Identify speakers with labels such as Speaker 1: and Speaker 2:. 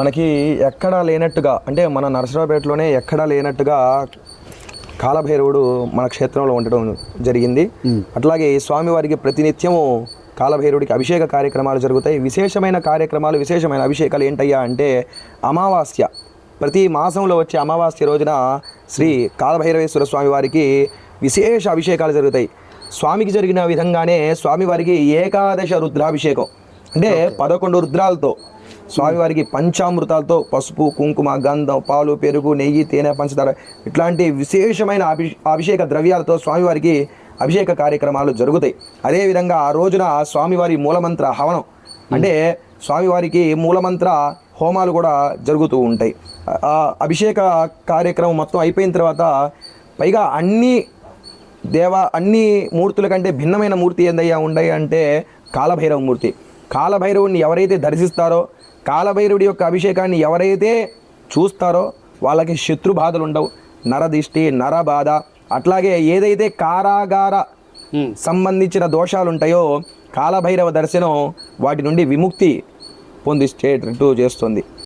Speaker 1: మనకి ఎక్కడా లేనట్టుగా అంటే మన నరసరావుపేటలోనే ఎక్కడా లేనట్టుగా కాలభైరవుడు మన క్షేత్రంలో ఉండడం జరిగింది. అట్లాగే స్వామివారికి ప్రతినిత్యము కాలభైరవుడికి అభిషేక కార్యక్రమాలు జరుగుతాయి. విశేషమైన కార్యక్రమాలు విశేషమైన అభిషేకాలు ఏంటయ్యా అంటే అమావాస్య. ప్రతి మాసంలో వచ్చే అమావాస్య రోజున శ్రీ కాలభైరవేశ్వర స్వామి వారికి విశేష అభిషేకాలు జరుగుతాయి. స్వామికి జరిగిన విధంగానే స్వామివారికి ఏకాదశ రుద్రాభిషేకం. అంటే పదకొండు రుద్రాలతో స్వామివారికి పంచామృతాలతో పసుపు కుంకుమ గంధం పాలు పెరుగు నెయ్యి తేనె పంచదార ఇట్లాంటి విశేషమైన అభి అభిషేక ద్రవ్యాలతో స్వామివారికి అభిషేక కార్యక్రమాలు జరుగుతాయి. అదేవిధంగా ఆ రోజున స్వామివారి మూలమంత్ర హవనం అంటే స్వామివారికి మూలమంత్ర హోమాలు కూడా జరుగుతూ ఉంటాయి. ఆ అభిషేక కార్యక్రమం మొత్తం అయిపోయిన తర్వాత పైగా అన్ని దేవ అన్ని మూర్తుల కంటే భిన్నమైన మూర్తి ఏందయ్యా ఉండయి అంటే కాలభైరవ మూర్తి. కాలభైరవుని ఎవరైతే దర్శిస్తారో కాలభైరవుడి యొక్క అభిషేకాన్ని ఎవరైతే చూస్తారో వాళ్ళకి శత్రు బాధలు ఉండవు. నరదిష్టి నరబాధ అట్లాగే ఏదైతే కారాగార సంబంధించిన దోషాలు ఉంటాయో కాలభైరవ దర్శనం వాటి నుండి విముక్తి పొందించేటట్టు చేస్తుంది.